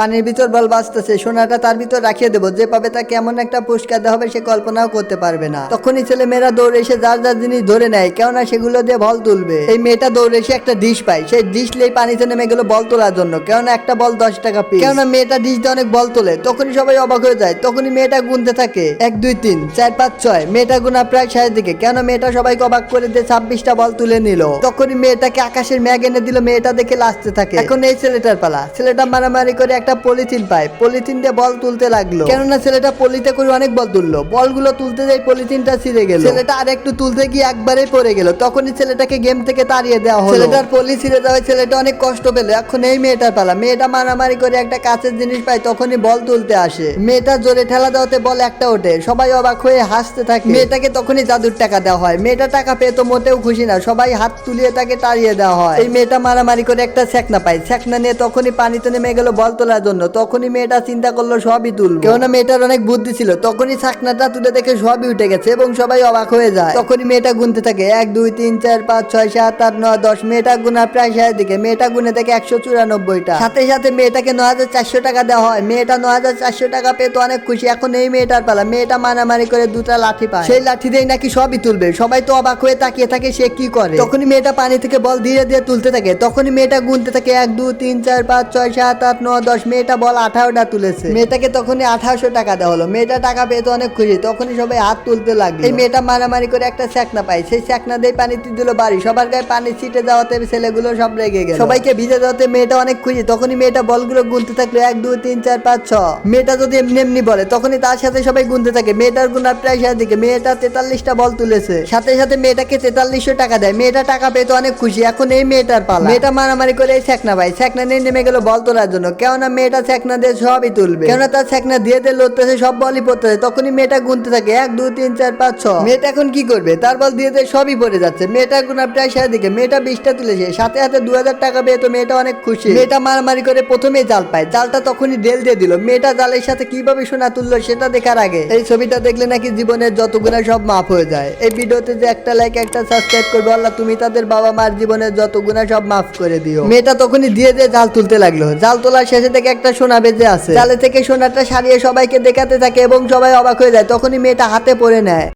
পানির ভিতর বল বাঁচতেছে, সোনাটা তার ভিতর রাখিয়ে দেবো। যে পাবে তাকে এমন একটা পুরস্কার দেওয়া হবে, সে কল্পনাও করতে পারবে না। তখনই ছেলে মেয়েরা দৌড়ে এসে যার যার জিনিস ধরে নেয়, কেননা সেগুলো দিয়ে বল তুলবে। এই মেয়েটা দৌড়ে এসে একটা ডিশ পায়। সেই ডিশ লেই পানিতে নেমে গেল বল তোলার জন্য। কেননা একটা বল দশ টাকা পিস কেননা মেয়েটা ডিশ দিয়ে অনেক বল তোলে। তখনই সবাই অবাক হয়ে যায়। তখনই মেয়েটা গুনতে থাকে। এক, দুই, তিন, চার, পাঁচ, ছয়। মেয়েটা গুনা প্রায় শেষের দিকে। কেন মেয়েটা সবাইকে অবাক করে দিয়ে ছাব্বিশটা বল তুলে নিল। তখনই মেয়েটাকে আকাশের ম্যাগ এনে দিল। মেয়েটা দেখে লাচতে থাকে। এখন এই ছেলেটার পালা। ছেলেটা মারামারি করে একটা পলিথিন পায়। পলিথিন দিয়ে বল তুলতে লাগল। কেননা ছেলেটা পলিতে করে অনেক বল তুললো। বলগুলো তুলতে যাই পলিথিনটা ছিঁড়ে গেল। ছেলেটা আর একটু তুলতে গিয়ে একবারেই পড়ে গেল। তখনই ছেলেটাকে গেম থেকে তাড়িয়ে দেওয়া হলো। ছেলেটার পলি ছিঁড়ে যাওয়ায় ছেলেটা অনেক কষ্ট পেল। এখন এই মেয়েটার পালা। মেয়েটা মারামারি করে একটা কাছের জিনিস পায়, তখনই বল তুলতে আসে। মেয়েটা জোরে ঠেলা দেওয়াতে বল একটা ওঠে। সবাই অবাক হয়ে হাসতে থাকে। মেয়েটাকে তখনই জাদুর টাকা দেওয়া হয়। মেয়েটা টাকা পেয়ে তো মোটেও খুশি না। সবাই হাত তুলিয়ে তাকে তাড়িয়ে দেওয়া হয়। এই মেয়েটা মারামারি করে একটা ছ্যাকনা পায়। ছ্যাকনা নিয়ে তখনই পানিতে নেমে গেল। বল তোলার জন্য। তখনই মেয়েটা চিন্তা করল, সবই তুলবে। কেননা মেয়েটার অনেক বুদ্ধি ছিল। তখনই ছাকনাটা তুলে দেখে সবই উঠে গেছে এবং সবাই অবাক হয়ে যায়। তখনই মেয়েটা গুনতে থাকে। এক, দুই, তিন, চার, পাঁচ, ছয়, সাত, আট, নয়, দশ। মেয়েটা গুনার প্রায় শেষের দিকে। মেয়েটা গুনে থাকে একশো চুরানব্বইটা। সাথে সাথে মেয়েটাকে নয় হাজার চারশো টাকা দেওয়া হয়। মেয়েটা নয় হাজার চারশো টাকা পেয়ে তো অনেক খুশি। এখন এই মেয়েটার পালা। মেয়েটা মারামারি করে দুটা লাঠি পায়। সেই লাঠি দিয়ে নাকি সবই তুলবে। সবাই তো অবাক হয়ে তাকিয়ে থাকে, সে কি করে? তখনই মেয়েটা পানি থেকে বল ধীরে ধীরে তুলতে থাকে। তখনই মেয়েটা গুনতে থাকে। এক, দুই, তিন, চার, পাঁচ, ছয়, সাত, আট, নয়, দশ। মেয়েটা বল আঠারোটা তুলেছে। মেয়েটাকে তখনই আঠারোশো টাকা দেওয়া হলো। মেয়েটা টাকা পেয়ে তো অনেক খুশি। তখনই সবাই হাত তুলতে লাগল। এই মেয়েটা মারামারি করে একটা চ্যাকনা পায়। সেই চ্যাকনা দিয়ে পানিতে দিল বাড়ি। সবার গায়ে পানি ছিটে যাওয়াতে ছেলেগুলো সব রেগে গেল। সবাইকে ভিজে যাওয়াতে মেয়েটা অনেক খুশি। তখনই মেয়েটা বলগুলো গুনতে থাকল। এক, দুই, তিন, চার, পাঁচ, ছ। মেয়েটা যদি এমনি এমনি বলে, তখনই তার সাথে সবাই গুনতে থাকে। মেয়েটার গুনার প্রায় শেষের দিকে। মেয়েটা তেতাল্লিশটা বল তুলেছে। সাথে সাথে মেয়েটাকে তেতাল্লিশশো টাকা দেয়। মেয়েটা টাকা পেয়ে তো অনেক খুশি। এখন এই মেয়েটার পালা। মেয়েটা মারামারি করে এই ছ্যাকনা ভাই ছ্যাকনা নিয়ে নেমে গেল বল তোলার জন্য। কেননা মেয়েটা ছ্যাকনা দিয়ে সবই তুলবে। কেননা তার ছ্যাকনা দিয়ে দিয়ে লড়তেছে, সব বলই পড়তেছে। তখনই মেয়েটা গুনতে থাকে, এক, দুই, তিন, চার, পাঁচ, ছ। মেয়েটা এখন কি করবে? তার বল দিয়ে দিয়ে সবই পড়ে যাচ্ছে। মেয়েটা গুনার প্রায় শেষের দিকে। মেয়েটা বিশটা তুলেছে সাথে সাথে দু হাজার টাকা পেয়ে তো মেয়েটা অনেক খুশি। মেয়েটা মারামারি করে প্রথমেই জাল পায়। জালটা তখনই ডেল দিয়ে দিল। মেয়েটা জালের সাথে কীভাবে সোনা তুললো সেটা দেখার আগে এই ছবিটা দেখলে নাকি জীবনের যত গুণা সব মাফ হয়ে যায়। এই ভিডিওতে যে একটা লাইক একটা সাবস্ক্রাইব করবে, আল্লাহ তুমি তাদের বাবা মার জীবনের যত গুণা সব মাফ করে দিও। মেয়েটা তখনই দিয়ে দিয়ে জাল তুলতে লাগল। জাল তোলার শেষে থেকে একটা সোনা বেজে আছে। জালে থেকে সোনাটা সারিয়ে সবাইকে দেখাতে থাকে এবং সবাই অবাক হয়ে যায়, তখনই মেয়েটা হাতে পড়ে নেয়।